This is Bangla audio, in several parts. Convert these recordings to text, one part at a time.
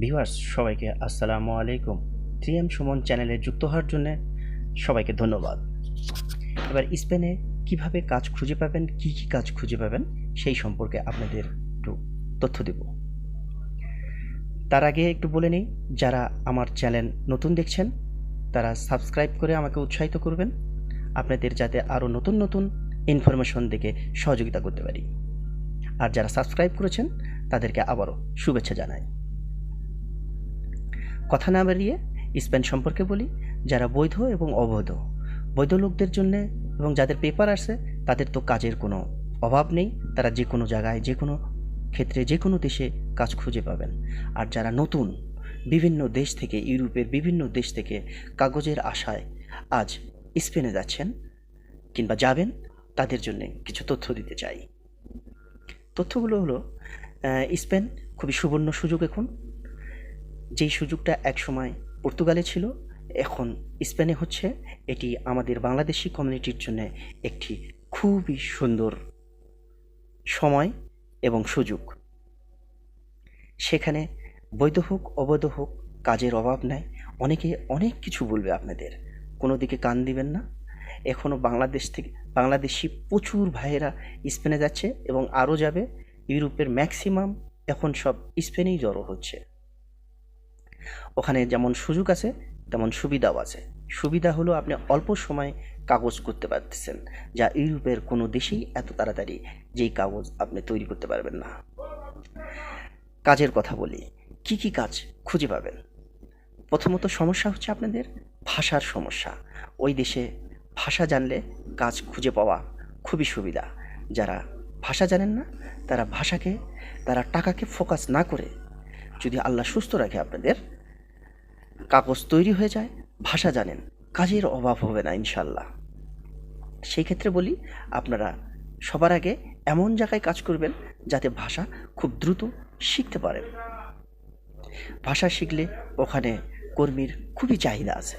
ভিউয়ার্স, সবাইকে আসসালামু আলাইকুম। থ্রি টিএম সুমন চ্যানেলে যুক্ত হওয়ার জন্য সবাইকে ধন্যবাদ। এবার স্পেনে কীভাবে কাজ খুঁজে পাবেন, কি কি কাজ খুঁজে পাবেন, সেই সম্পর্কে আপনাদের একটু তথ্য দেব। তার আগে একটু বলে নিই, যারা আমার চ্যানেল নতুন দেখছেন, তারা সাবস্ক্রাইব করে আমাকে উৎসাহিত করবেন, আপনাদের যাতে আরও নতুন নতুন ইনফরমেশন দেখে সহযোগিতা করতে পারি। আর যারা সাবস্ক্রাইব করেছেন, তাদেরকে আবারও শুভেচ্ছা জানাই। কথা না বেরিয়ে স্পেন সম্পর্কে বলি, যারা বৈধ এবং অবৈধ। বৈধ লোকদের জন্য এবং যাদের পেপার আছে, তাদের তো কাজের কোনো অভাব নেই। তারা যে কোনো জায়গায়, যে কোনো ক্ষেত্রে, যে কোনো দেশে কাজ খুঁজে পাবেন। আর যারা নতুন, বিভিন্ন দেশ থেকে, ইউরোপের বিভিন্ন দেশ থেকে কাগজের আশায় আজ স্পেনে যাচ্ছেন কিংবা যাবেন, তাদের জন্য কিছু তথ্য দিতে চাই। তথ্যগুলো হলো স্পেন খুবই সুবর্ণ সুযোগ এখন। যেই সুযোগটা একসময় পর্তুগালে ছিল, এখন স্পেনে হচ্ছে, এটি আমাদের বাংলাদেশি কমিউনিটির জন্য একটি খুবই সুন্দর সময় এবং সুযোগ। সেখানে বৈধ হোক, অবৈধ হোক, কাজের অভাব নাই, অনেকে অনেক কিছু বলবে আপনাদের। কোনো দিকে কান দিবেন না। এখনও বাংলাদেশ থেকে, বাংলাদেশি প্রচুর ভাইয়েরা স্পেনে যাচ্ছে এবং আরও যাবে। ইউরোপের ম্যাক্সিমাম এখন সব স্পেনেই জড়ো হচ্ছে। ওখানে যেমন সুযোগ আছে, তেমন সুবিধাও আছে। সুবিধা হলো আপনি অল্প সময় কাগজ করতে পারতেছেন, যা ইউরোপের কোনো দেশেই এত তাড়াতাড়ি যেই কাগজ আপনি তৈরি করতে পারবেন না। কাজের কথা বলি, কি কি কাজ খুঁজে পাবেন? প্রথমত সমস্যা হচ্ছে আপনাদের ভাষার সমস্যা। ওই দেশে ভাষা জানলে কাজ খুঁজে পাওয়া খুবই সুবিধা। যারা ভাষা জানেন না, তারা ভাষাকে, তারা টাকাকে ফোকাস না করে যদি আল্লাহ সুস্থ রাখে আপনাদের কাগজ তৈরি হয়ে যায়, ভাষা জানেন, কাজের অভাব হবে না, ইনশাল্লাহ। সেই ক্ষেত্রে বলি, আপনারা সবার আগে এমন জায়গায় কাজ করবেন যাতে ভাষা খুব দ্রুত শিখতে পারেন। ভাষা শিখলে ওখানে কর্মীর খুবই চাহিদা আছে।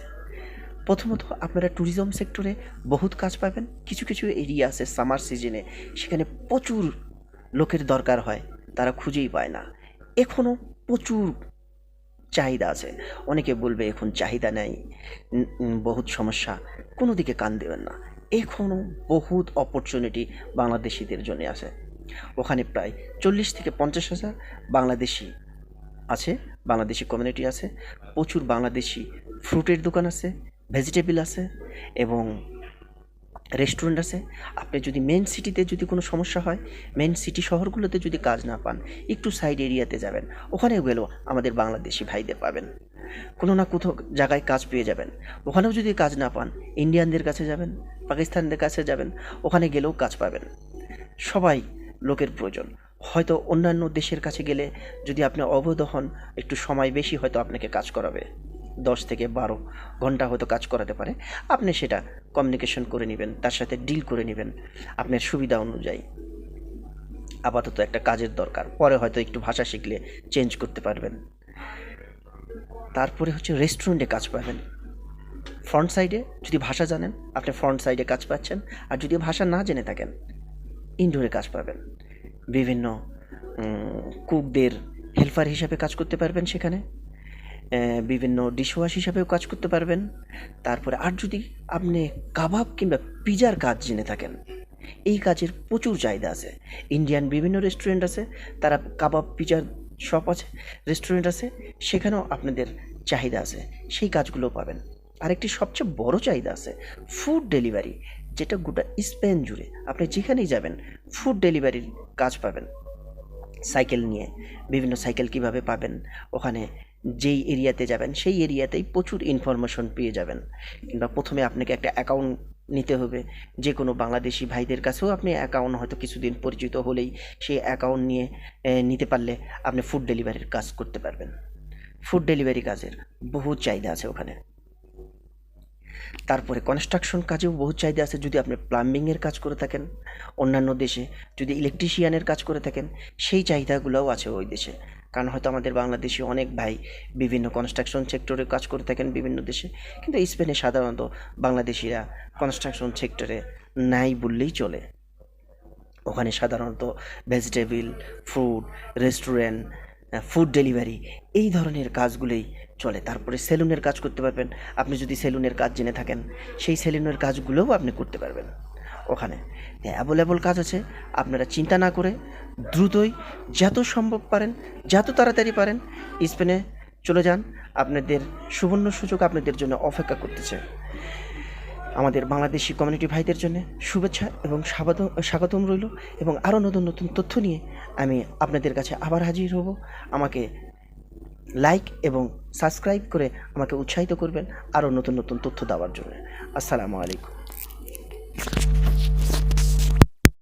প্রথমত আপনারা ট্যুরিজম সেক্টরে বহুত কাজ পাবেন। কিছু কিছু এরিয়া আছে সামার সিজনে সেখানে প্রচুর লোকের দরকার হয়, তারা খুঁজেই পায় না। এখনও প্রচুর চাহিদা আছে। অনেকে বলবে, এখন চাহিদা নেই বহুত সমস্যা। কোনো দিকে কান দেবেন না। এখনও বহুত অপরচুনিটি বাংলাদেশিদের জন্য আছে। ওখানে প্রায় চল্লিশ থেকে পঞ্চাশ হাজার বাংলাদেশি আছে, বাংলাদেশি কমিউনিটি আছে। প্রচুর বাংলাদেশি ফ্রুটের দোকান আছে ভেজিটেবল আছে এবং রেস্টুরেন্ট আছে, আপনি যদি মেন সিটিতে যদি কোনো সমস্যা হয় মেন সিটি শহরগুলোতে যদি কাজ না পান, একটু সাইড এরিয়াতে যাবেন ওখানেও গেলেও আমাদের বাংলাদেশি ভাইদের পাবেন। কোনো না কোথাও জায়গায় কাজ পেয়ে যাবেন। ওখানেও যদি কাজ না পান ইন্ডিয়ানদের কাছে যাবেন, পাকিস্তানদের কাছে যাবেন, ওখানে গেলেও কাজ পাবেন। সবাই লোকের প্রয়োজন। হয়তো অন্যান্য দেশের কাছে গেলে যদি আপনি অবৈধ হন, একটু সময় বেশি হয়তো আপনাকে কাজ করাবে। দশ থেকে বারো ঘণ্টা হয়তো কাজ করাতে পারে, আপনি সেটা কমিউনিকেশন করে নেবেন, তার সাথে ডিল করে নেবেন আপনার সুবিধা অনুযায়ী। আপাতত একটা কাজের দরকার, পরে হয়তো একটু ভাষা শিখলে চেঞ্জ করতে পারবেন। তারপরে হচ্ছে রেস্টুরেন্টে কাজ পাবেন। ফ্রন্ট সাইডে যদি ভাষা জানেন, আপনি ফ্রন্ট সাইডে কাজ পাচ্ছেন, আর যদি ভাষা না জেনে থাকেন ইনডোরে কাজ পাবেন। বিভিন্ন কুকদের হেল্পার হিসাবে কাজ করতে পারবেন সেখানে। বিভিন্ন ডিশওয়াশ হিসাবেও কাজ করতে পারবেন। তারপরে আর যদি আপনি কাবাব কিংবা পিজার কাজ জেনে থাকেন, এই কাজের প্রচুর চাহিদা আছে। ইন্ডিয়ান বিভিন্ন রেস্টুরেন্ট আছে, তারা কাবাব, পিজার শপ আছে, রেস্টুরেন্ট আছে, সেখানেও আপনাদের চাহিদা আছে, সেই কাজগুলো পাবেন। আরেকটি সবচেয়ে বড় চাহিদা আছে ফুড ডেলিভারি যেটা গোটা স্পেন জুড়ে আপনি যেখানেই যাবেন ফুড ডেলিভারির কাজ পাবেন। সাইকেল নিয়ে, বিভিন্ন সাইকেল কীভাবে পাবেন, ওখানে যেই এরিয়াতে যাবেন, সেই এরিয়াতেই প্রচুর ইনফরমেশন পেয়ে যাবেন। কিংবা প্রথমে আপনাকে একটা অ্যাকাউন্ট নিতে হবে। যে কোনো বাংলাদেশি ভাইদের কাছেও আপনি অ্যাকাউন্ট হয়তো কিছুদিন পরিচিত হলেই সেই অ্যাকাউন্ট নিয়ে নিতে পারলে আপনি ফুড ডেলিভারির কাজ করতে পারবেন। ফুড ডেলিভারি কাজের বহু চাহিদা আছে ওখানে। তারপরে কনস্ট্রাকশন কাজেও বহু চাহিদা আছে যদি আপনি প্লাম্বিংয়ের কাজ করে থাকেন, অন্যান্য দেশে যদি ইলেকট্রিশিয়ানের কাজ করে থাকেন, সেই চাহিদাগুলোও আছে ওই দেশে। কারণ হয়তো আমাদের বাংলাদেশি অনেক ভাই বিভিন্ন কনস্ট্রাকশন সেক্টরে কাজ করে থাকেন বিভিন্ন দেশে, কিন্তু স্পেনে সাধারণত বাংলাদেশিরা কনস্ট্রাকশন সেক্টরে নাই বললেই চলে। ওখানে সাধারণত vegetable fruit restaurant food delivery এই ধরনের কাজগুলোই চলে। তারপরে সেলুনের কাজ করতে পারবেন। আপনি যদি সেলুনের কাজ জেনে থাকেন, সেই সেলুনের কাজগুলোও আপনি করতে পারবেন ওখানে। অ্যাভেলেবল কাজ আছে। আপনারা চিন্তা না করে দ্রুতই যত সম্ভব পারেন, যত তাড়াতাড়ি পারেন স্পেনে চলে যান। আপনাদের সুবর্ণ সুযোগ আপনাদের জন্য অপেক্ষা করতেছে। আমাদের বাংলাদেশি কমিউনিটি ভাইদের জন্য শুভেচ্ছা এবং স্বাগত, স্বাগতম রইল এবং আরও নতুন নতুন তথ্য নিয়ে আমি আপনাদের কাছে আবার হাজির হব। আমাকে লাইক এবং সাবস্ক্রাইব করে আমাকে উৎসাহিত করবেন আরও নতুন নতুন তথ্য দেওয়ার জন্য। আসসালামু আলাইকুম।